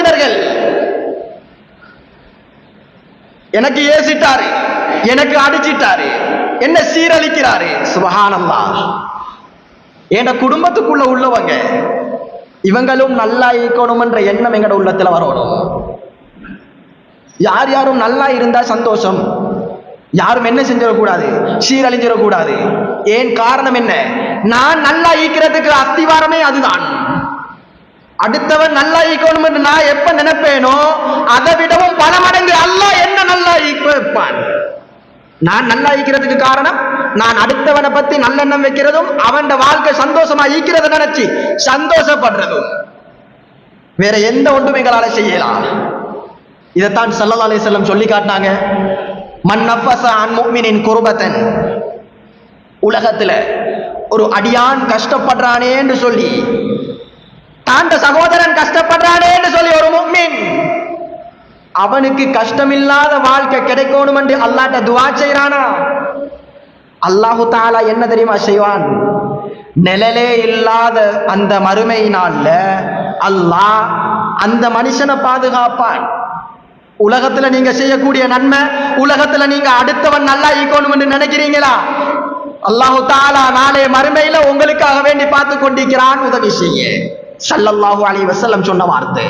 குடும்பத்தினர்கள் எனக்கு ஏசிட்டாரு எனக்கு அடிச்சிட்டாரு என்ன சீரழிக்கிறாரு. சுபஹானல்லா என் குடும்பத்துக்குள்ள உள்ளவங்க இவங்களும் நல்லா இருக்கணும்ன்ற எண்ணம் எங்கட உள்ளத்துல வரணும் யார் யாரும் நல்லா இருந்தா சந்தோஷம்? யாரும் என்ன செஞ்சிடக்கூடாது? சீரழிஞ்சிடக்கூடாது. ஏன் காரணம் என்ன? நான் நல்லா ஈக்கிறதுக்கு அஸ்திவாரமே அதுதான். அடுத்தவன் நல்லா ஈக்கணும் என்று நான் எப்ப நினைப்பேனோ அதை விடவும் பல மடங்கு அல்ல என்ன நல்லா ஈக்க நான் நல்லா ஈக்கிறதுக்கு காரணம் நான் அடுத்தவனை பத்தி நல்லெண்ணம் வைக்கிறதும் அவன் வாழ்க்கை சந்தோஷமா ஈக்கிறத நினைச்சு சந்தோஷப்படுறதும். வேற எந்த ஒன்றும் எங்களால செய்யலாம். இதைத்தான் சல்லல்லா செல்லம் சொல்லி காட்டினாங்க. மன் நஃபஸ உலகத்துல ஒரு அடியான் கஷ்டப்படுறானேன்னு சொல்லி தாண்ட சகோதரன் கஷ்டப்படுறானேன்னு சொல்லி ஒரு முக்மின். அவனுக்கு கஷ்டமில்லாத வாழ்க்கை கிடைக்கணும் என்று அல்லாட்ட துவா செய்யறானா அல்லாஹு தாலா என்ன தெரியுமா செய்வான்? நிழலே இல்லாத அந்த மறுமை நாள்ல அல்லாஹ் அந்த மனுஷனை பாதுகாப்பான். உலகத்துல நீங்க செய்யக்கூடிய நன்மை உலகத்துல நீங்க அடுத்தவன் நல்லா ஈக்கணும் என்று நினைக்கிறீங்களா? அல்லாஹு தாலா நாளை மறுமையில உங்களுக்காக வேண்டி பார்த்து கொண்டிருக்கிறான் உதவி செய்ய. சல்லல்லாஹு அலி வசல்லம் சொன்ன வார்த்தை.